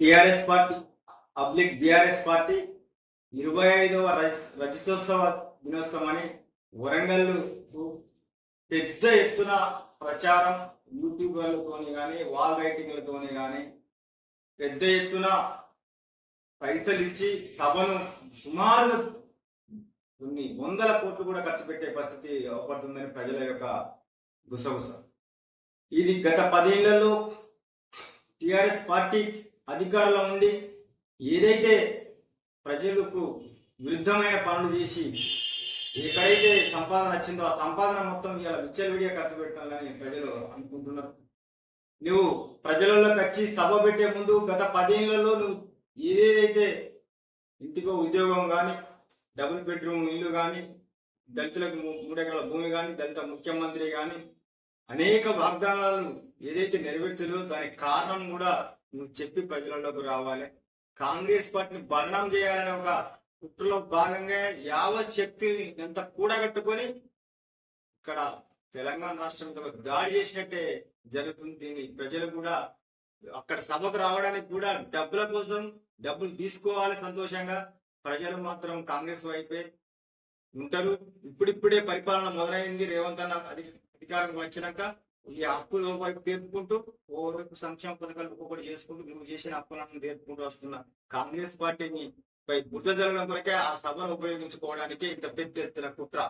TRS party public BRS party ఇరవై ఐదవ రజతోత్సవ దినోత్సవాన్ని వరంగల్ పెద్ద ఎత్తున ప్రచారం యూట్యూబర్లతోని కానీ వాల్ రైటింగ్లతోని కానీ పెద్ద ఎత్తున పైసలు ఇచ్చి సభను సుమారు కొన్ని వందల కోట్లు కూడా ఖర్చు పెట్టే పరిస్థితి ఏర్పడుతుందని ప్రజల యొక్క గుసగుస. ఇది గత పదేళ్ళలో టిఆర్ఎస్ పార్టీ అధికారంలో ఉండి ఏదైతే ప్రజలకు విరుద్ధమైన పనులు చేసి ఎక్కడైతే సంపాదన వచ్చిందో ఆ సంపాదన మొత్తం ఇలా విచ్చలవిడిగా ఖర్చు పెడతానని ప్రజలు అనుకుంటున్నారు. నువ్వు ప్రజలలోకి వచ్చి సభ పెట్టే ముందు గత పదేళ్ళలో నువ్వు ఏదేదైతే ఇంటికో ఉద్యోగం కానీ డబుల్ బెడ్రూమ్ ఇల్లు కానీ దళితులకు మూడెకరాల భూమి కానీ దళిత ముఖ్యమంత్రి కానీ అనేక వాగ్దానాలను ఏదైతే నెరవేర్చదో దానికి కారణం కూడా నువ్వు చెప్పి ప్రజలలోకి రావాలి. కాంగ్రెస్ పార్టీని బదనాం చేయాలనే ఒక కుట్రలో భాగంగా యావత్ శక్తిని ఎంత కూడగట్టుకొని ఇక్కడ తెలంగాణ రాష్ట్రంతో దాడి చేసినట్టే జరుగుతుంది. దీన్ని ప్రజలు కూడా అక్కడ సభకు రావడానికి కూడా డబ్బుల కోసం డబ్బులు తీసుకోవాలి సంతోషంగా. ప్రజలు మాత్రం కాంగ్రెస్ వైపే ఉంటారు. ఇప్పుడిప్పుడే పరిపాలన మొదలైంది. రేవంత్ అన్న అధికారం వచ్చినాక ఈ అప్పులు వైపు తీర్పుకుంటూ ఓవైపు సంక్షేమ పథకాలు ఒక్కొక్కటి చేసుకుంటూ మేము చేసిన అప్పులను తీర్పుకుంటూ వస్తున్న కాంగ్రెస్ పార్టీని పై బుద్ధ జరగడం కొరకే ఆ సభను ఉపయోగించుకోవడానికి ఇంత పెద్ద ఎత్తున కుట్ర.